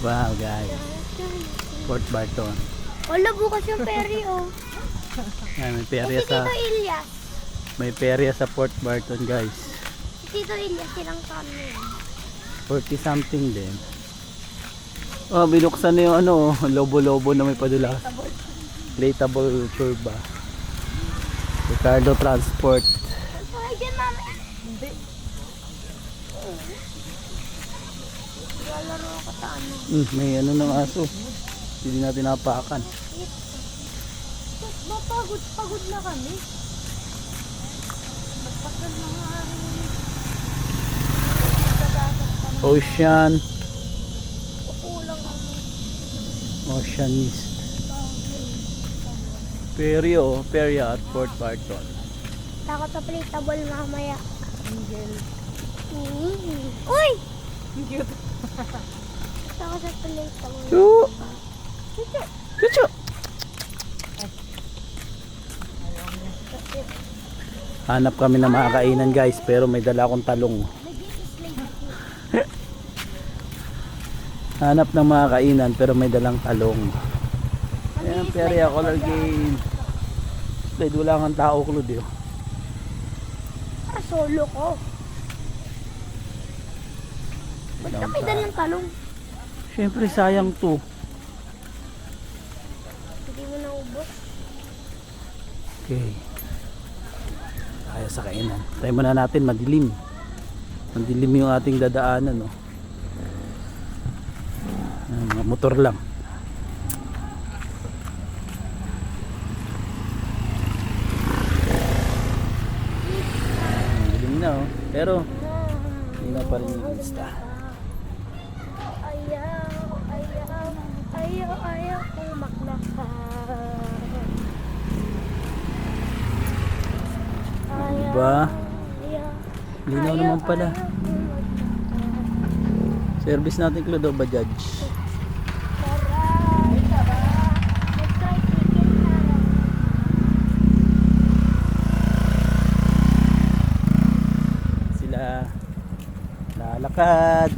Wow guys. Fort Barton. Wala bukas yung ferry oh. Ay, may perya si Tito sa Ilyas. may perya sa Fort Barton guys. Tito Ilyas silang kami. 40 something din. Oh, binuksan na yung ano, lobo-lobo na may padula. Inflatable curve ba? Ricardo Transport. Ay, dyan mami. Hindi. Lalaro ako sa ano. Mm, may ano ng aso. Hindi natin napakan. Mapagod, pagod na kami. Na nga Ocean. Kukulang kami. Ocean Mist. Peryo, Perya at Fort Barton. Takot sa plateable mamaya. Angel. Uy! Cute. Takot sa plateable. Chu! Chuchu! Hanap kami ng mga kainan guys, pero may dala akong talong. Hanap ng mga kainan, pero may dalang talong. Ayan, Perya Color Game. Slide, wala kang tao, Claude. oh. Ah, solo ko. Ba't ka may dalang talong? Siyempre, sayang to. Hindi mo naubos. Okay. Tayo sa kainan. Try muna natin madilim. Madilim yung ating dadaanan, no. Ah, mga motor lang. Madilim na, oh. Pero, hindi na pa rin yung lista. Ayaw, Diba? Linaw naman pala. Service natin, Clodo, Bajaj. Tara, tara, mag-tricycle tara. Sila lalakad.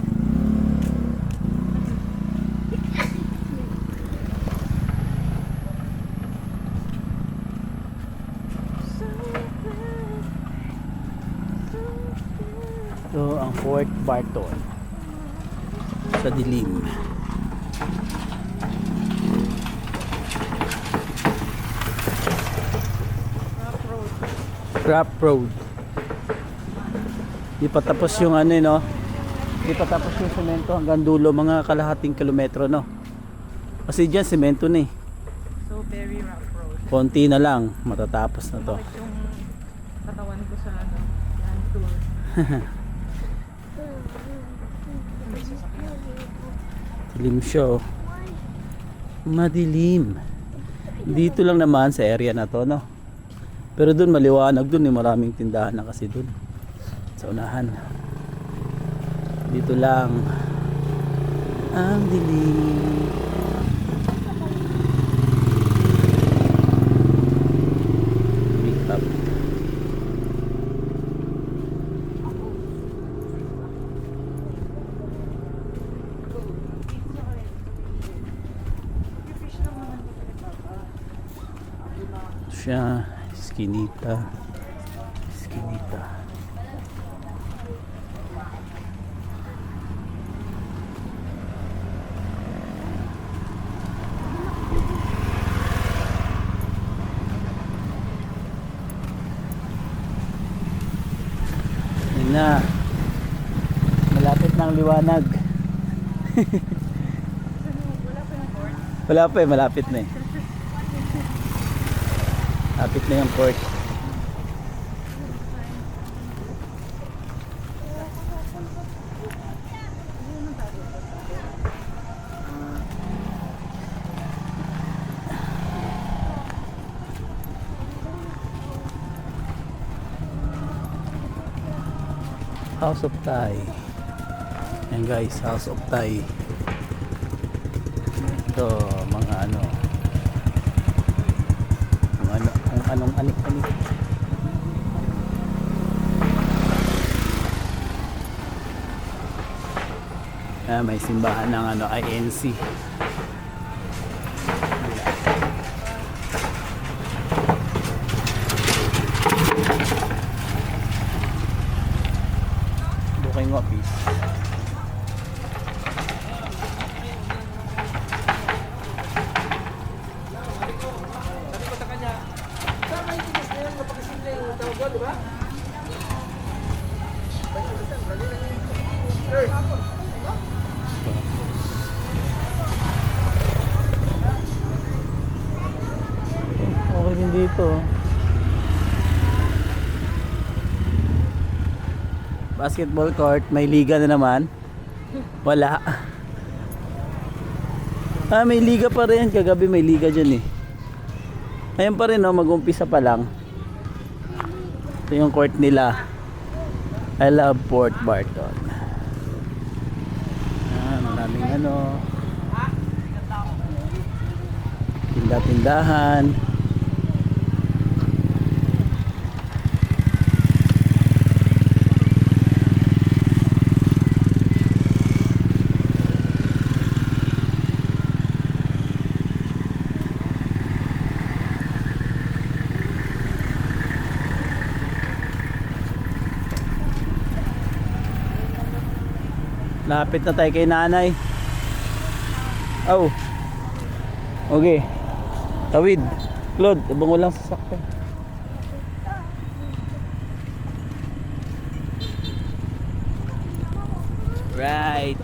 Ito Fort Barton sa dilim. Crap Road. Di pa tapos yung ano eh, no? Di pa tapos yung semento hanggang dulo mga kalahating kilometro no. Kasi diyan semento na eh. So, very rough road. Konti na lang matatapos na to. Yung katawan ko sa ano, land tour? Dilim siya oh. Madilim. Dito lang naman sa area na to no. Pero doon maliwanag doon eh maraming tindahan na kasi doon. Sa unahan. Dito lang. Ang dilim. Ito siya. Skinita. Skinita. Yun na. Malapit ang liwanag. Wala pa eh, malapit na eh. Lapit na yung port. House of Thai. Yan guys, House of Thai. Ito, mga ano. Kung ano, kung anong anik-anik. Ah, may simbahan ng ano, INC. Booking office. Okay din dito. Basketball court, may liga na naman. Wala. Ah, may liga pa rin. Kagabi may liga dyan eh. Ayun pa rin oh, mag-umpisa pa lang. Ito yung court nila. I love Port Barton. Ah, maraming ano. Tinda-tindahan. Lapit na tayo kay nanay. Oh. Okay. Tawid. Claude, abang walang sasakyan. Right.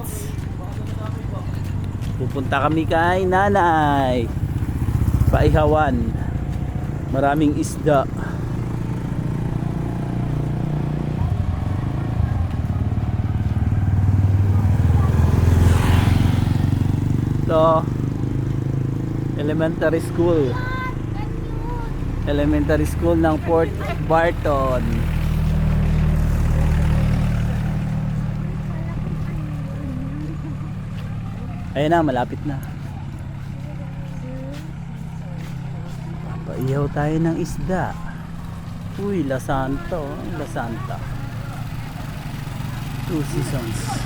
Pupunta kami kay nanay. Paihawan. Maraming isda. Ito. Elementary school. Elementary school ng Port Barton. Ayun na, malapit na. Papaiyaw tayo ng isda. Uy, La Santa, oh. La Santa. Two seasons.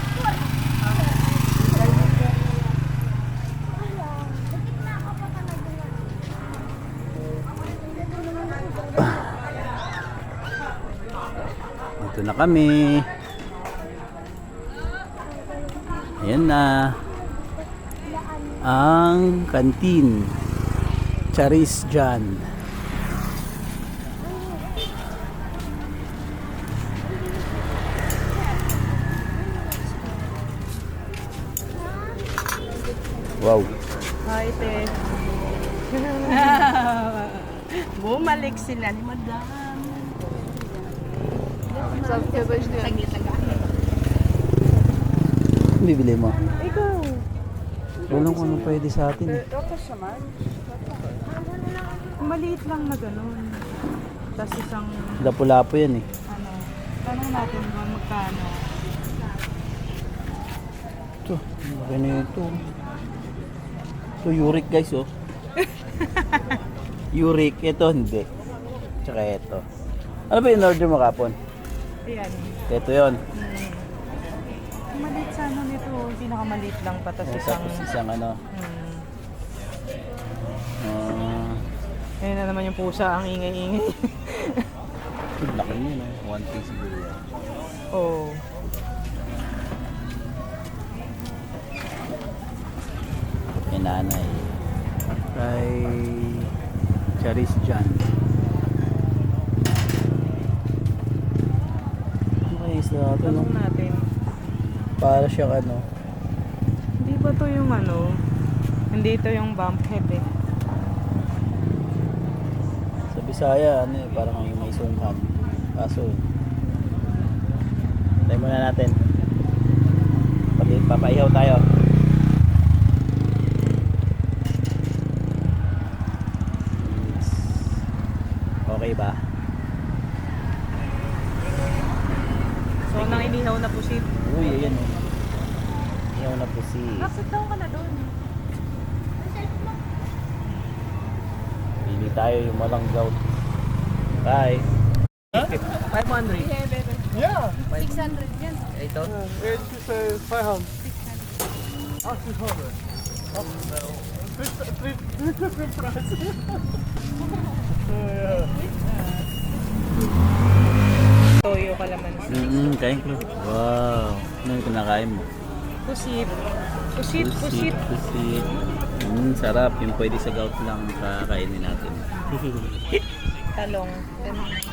Dito na kami. Ayan na. Ang kantin. Charis Jan. Wow. Hi, te. Bumalik sila ni Madam. Bibili mo. Ikaw. Walang kung ano pwede sa atin. eh. Maliit lang na ganun. Tapos isang, Lapu-lapu yan eh. ano, tanong natin kung magkano. Ito, laki na ito. Ito, uric guys oh. uric, ito hindi. Tsaka ito. Ano ba yung order mo kapon? Ayan. Ito yon. Ang maliit sana nito. Pinakamaliit lang pa. Tapos isang, Tapos isang ano. hmm. Uh, Ayun na naman yung pusa. Ang ingay-ingay. laki niya no. One piece siguro yan. oh. Kay nanay. Kay Charis Jan. Ano no? Tanong natin. Para siya ano. Hindi ba to yung ano? Hindi ito yung bump head eh. Sa Bisaya, ano eh, parang yung may sungkan. Kaso, tayo muna natin. Pati papaihaw tayo. Okay ba? So, nang inihaw na pusit. Uy, ayan o. Ihaw na po si... Bakit daw ka na doon? Pili tayo yung malang gout. Bye. 500. Yeah, 600 yan. it is uh, 500. Toyo kalamansi. Mm-hmm, kain ko. Wow. Ano yung kinakain mo? Pusit. Pusit, pusit. Pusit. Mm, sarap. Yung pwede sa gout lang kakainin natin. Talong. Ganun.